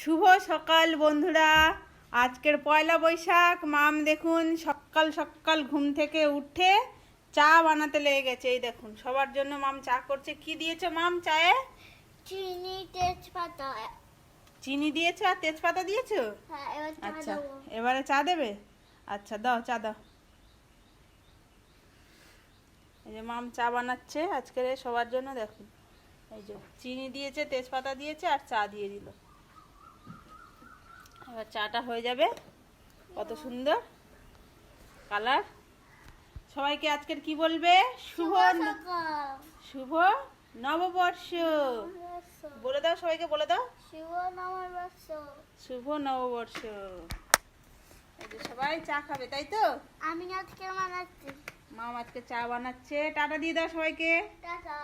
শুভ সকাল বন্ধুরা। আজকের পয়লা বৈশাখ। মাম দেখুন সকাল সকাল ঘুম থেকে উঠে চা বানাতে লেগে গেছে। এই দেখুন সবার জন্য মাম চা করছে। কি দিয়েছ মাম চায়ে? চিনি তেজপাতা। চিনি দিয়েছ আর তেজপাতা দিয়েছ? হ্যাঁ এবার আচ্ছা এবারে চা দেবে? আচ্ছা দাও চা দাও। এই যে মাম চা বানাচ্ছে আজকের সবার জন্য দেখুন। এই যে চিনি দিয়েছে তেজপাতা দিয়েছে আর চা দিয়ে দিল। এবার চাটা হয়ে যাবে। কত সুন্দর কালার। সবাইকে আজকের কি বলবে? শুভ শুভ নববর্ষ। বলে দাও সবাইকে বলে দাও। শুভ নববর্ষ। শুভ নববর্ষ। এই যে সবাই চা খাবে তাই তো? আমি আজকে বানাচ্ছি। মাম আজকে চা বানাচ্ছে। টাটা দিয়ে দাও সবাইকে। টাটা।